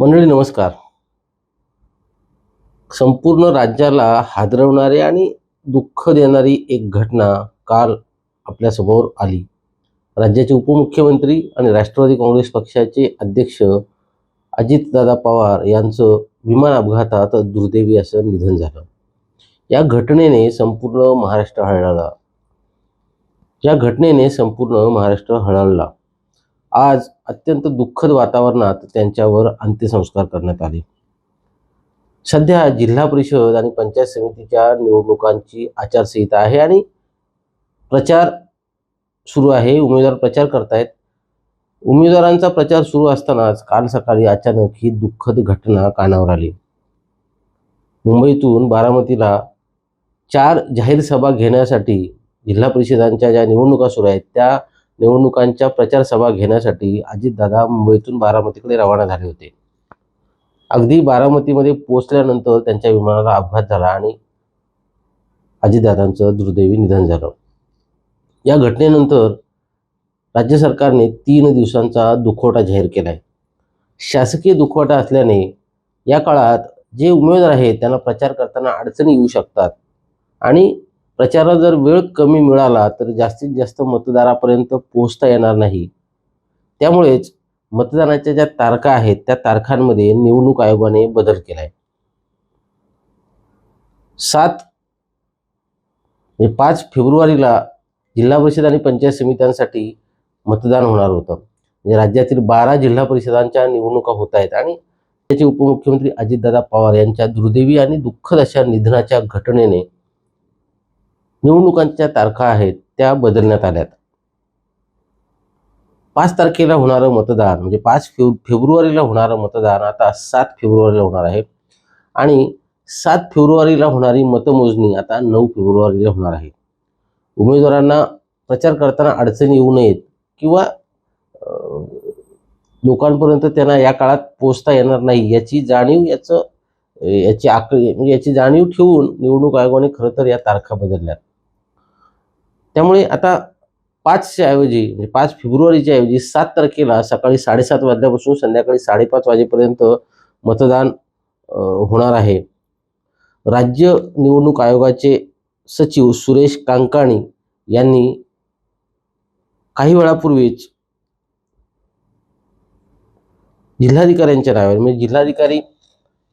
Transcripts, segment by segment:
मंडळी नमस्कार. संपूर्ण राज्याला हादरवणारी आणि दुःख देणारी एक घटना काल आपल्यासमोर आली. राज्याचे उपमुख्यमंत्री आणि राष्ट्रवादी काँग्रेस पक्षाचे अध्यक्ष अजितदादा पवार यांचं विमान अपघातात दुर्दैवी असं निधन झालं. या घटनेने संपूर्ण महाराष्ट्र हळहळला या घटनेने संपूर्ण महाराष्ट्र हळहळला आज अत्यंत दुःखद वातावरणात त्यांच्यावर अंत्यसंस्कार करण्यात आले. सध्या जिल्हा परिषद आणि पंचायत समितीच्या निवडणुकांची आचारसंहिता आहे आणि प्रचार सुरू आहे. उमेदवार प्रचार करतायत. उमेदवारांचा प्रचार सुरू असतानाच काल सकाळी अचानक ही दुःखद घटना कानावर आली. मुंबईतून बारामतीला चार जाहीर सभा घेण्यासाठी जिल्हा परिषदांच्या ज्या निवडणुका सुरू आहेत त्या निवडणुकांच्या प्रचार सभा घेण्यासाठी अजितदादा मुंबईतून बारामतीकडे रवाना झाले होते. अगदी बारामतीमध्ये पोहोचल्यानंतर त्यांच्या विमानाला अपघात झाला आणि अजितदादांचं दुर्दैवी निधन झालं. या घटनेनंतर राज्य सरकारने तीन दिवसांचा दुखवटा जाहीर केला आहे शासकीय दुखवटा असल्याने या काळात जे उमेदवार आहेत त्यांना प्रचार करताना अडचणी येऊ शकतात आणि प्रचाराला जर वेळ कमी मिळाला तर जास्तीत जास्त मतदारापर्यंत पोहोचता येणार नाही. त्यामुळेच मतदानाच्या ज्या तारखा आहेत त्या तारखांमध्ये निवडणूक आयोगाने बदल केला आहे सात म्हणजे पाच फेब्रुवारीला जिल्हा परिषद आणि पंचायत समित्यांसाठी मतदान होणार होतं. म्हणजे राज्यातील बारा जिल्हा परिषदांच्या निवडणुका होत आहेत आणि त्याचे उपमुख्यमंत्री अजितदादा पवार यांच्या दुर्दैवी आणि दुःखद अशा निधनाच्या घटनेने निवडणुकांच्या तारखा आहेत त्या बदलण्यात आल्यात. पाच तारखेला होणारं मतदान म्हणजे पाच फेब फेब्रुवारीला होणारं मतदान आता सात फेब्रुवारीला होणार आहे. आणि सात फेब्रुवारीला होणारी मतमोजणी आता नऊ फेब्रुवारीला होणार आहे. उमेदवारांना प्रचार करताना अडचणी येऊ नयेत किंवा लोकांपर्यंत त्यांना या काळात पोचता येणार नाही याची जाणीव याचं याची आकळी म्हणजे याची जाणीव ठेवून निवडणूक आयोगाने खरं तर या तारखा बदलल्यात. त्यामुळे आता पाचच्या ऐवजी म्हणजे पाच फेब्रुवारीच्या ऐवजी सात तारखेला सकाळी साडेसात वाजल्यापासून संध्याकाळी साडेपाच वाजेपर्यंत मतदान होणार आहे. राज्य निवडणूक आयोगाचे सचिव सुरेश कांकाणी यांनी काही वेळापूर्वीच जिल्हाधिकाऱ्यांच्या नावाने म्हणजे जिल्हाधिकारी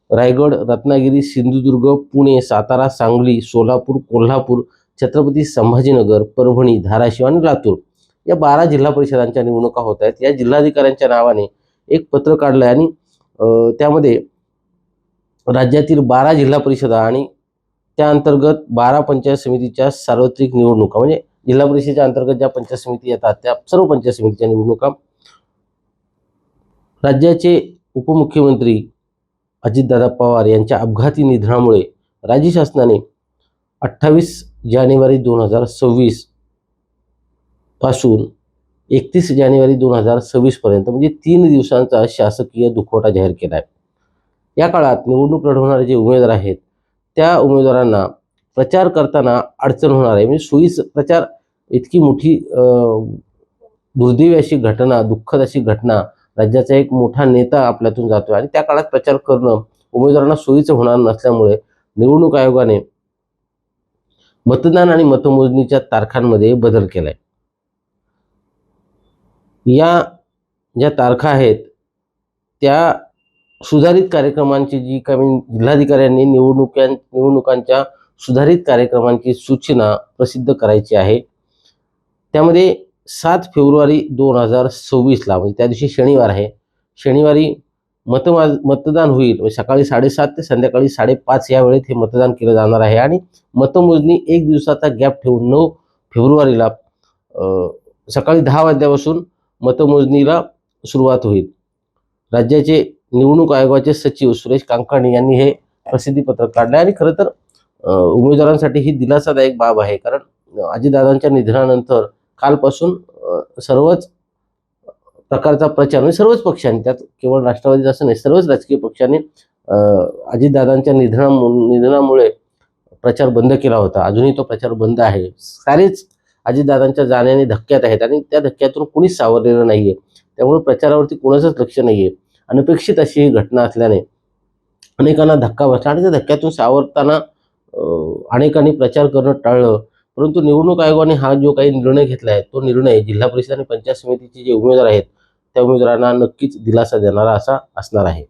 रायगड रत्नागिरी सिंधुदुर्ग पुणे सातारा सांगली सोलापूर कोल्हापूर छत्रपती संभाजीनगर परभणी धाराशिव आणि लातूर या बारा जिल्हा परिषदांच्या निवडणुका होत आहेत. या जिल्हाधिकाऱ्यांच्या नावाने एक पत्र काढलं आहे आणि त्यामध्ये राज्यातील बारा जिल्हा परिषदा आणि त्या अंतर्गत बारा पंचायत समितीच्या सार्वत्रिक निवडणुका म्हणजे जिल्हा परिषदेच्या अंतर्गत ज्या पंचायत समिती येतात त्या सर्व पंचायत समितीच्या निवडणुका. राज्याचे उपमुख्यमंत्री अजितदादा पवार यांच्या अपघाती निधनामुळे राज्य शासनाने अठ्ठावीस जानेवारी दोन हजार सव्वीसपासून एकतीस जानेवारी दोन हजार सव्वीसपर्यंत म्हणजे तीन दिवसांचा शासकीय दुखवटा जाहीर केला आहे. या काळात निवडणूक लढवणारे जे उमेदवार आहेत त्या उमेदवारांना प्रचार करताना अडचण होणार आहे. म्हणजे सोयीस प्रचार इतकी मोठी दुर्दैवी अशी घटना दुःखद अशी घटना राज्याचा एक मोठा नेता आपल्यातून जातोय आणि त्या काळात प्रचार करणं उमेदवारांना सोयीचं होणार नसल्यामुळे निवडणूक आयोगाने मतदान आणि मतमोजणीच्या तारखांमध्ये बदल केलाय. या ज्या तारखा आहेत त्या सुधारित कार्यक्रमांची जी कमी जिल्हाधिकाऱ्यांनी निवडणुक्या निवडणुकांच्या सुधारित कार्यक्रमांची सूचना प्रसिद्ध करायची आहे. त्यामध्ये सात फेब्रुवारी दोन हजार सव्वीसला म्हणजे त्या दिवशी शनिवार आहे. शनिवारी मतमा मतदान होईल. म्हणजे सकाळी साडेसात ते संध्याकाळी साडेपाच या वेळेत हे मतदान केलं जाणार आहे. आणि मतमोजणी एक दिवसाचा गॅप ठेवून नऊ फेब्रुवारीला सकाळी दहा वाजल्यापासून मतमोजणीला सुरुवात होईल. राज्याचे निवडणूक आयोगाचे सचिव सुरेश कांकाणी यांनी हे प्रसिद्धीपत्रक काढले आणि खरं तर उमेदवारांसाठी ही दिलासादायक बाब आहे. कारण अजितदादांच्या निधनानंतर कालपासून सर्वच प्रकारचा प्रचार म्हणजे सर्वच पक्षांनी त्यात केवळ राष्ट्रवादीच असं नाही सर्वच राजकीय पक्षांनी अजितदादांच्या निधनामु निधनामुळे प्रचार बंद केला होता. अजूनही तो प्रचार बंद आहे. सारेच अजितदादांच्या जाण्याने धक्क्यात आहेत आणि त्या धक्क्यातून कुणीच सावरलेलं नाहीये. त्यामुळे प्रचारावरती कुणाचंच लक्ष नाहीये. अनपेक्षित अशी ही घटना असल्याने अनेकांना धक्का बसला आणि त्या धक्क्यातून सावरताना अनेकांनी प्रचार करणं टाळलं. परंतु निवडणूक आयोगाने हा जो काही निर्णय घेतला आहे तो निर्णय जिल्हा परिषद आणि पंचायत समितीचे जे उमेदवार आहेत त्या उमेदवारांना नक्कीच दिलासा देणारा असा असणार आहे.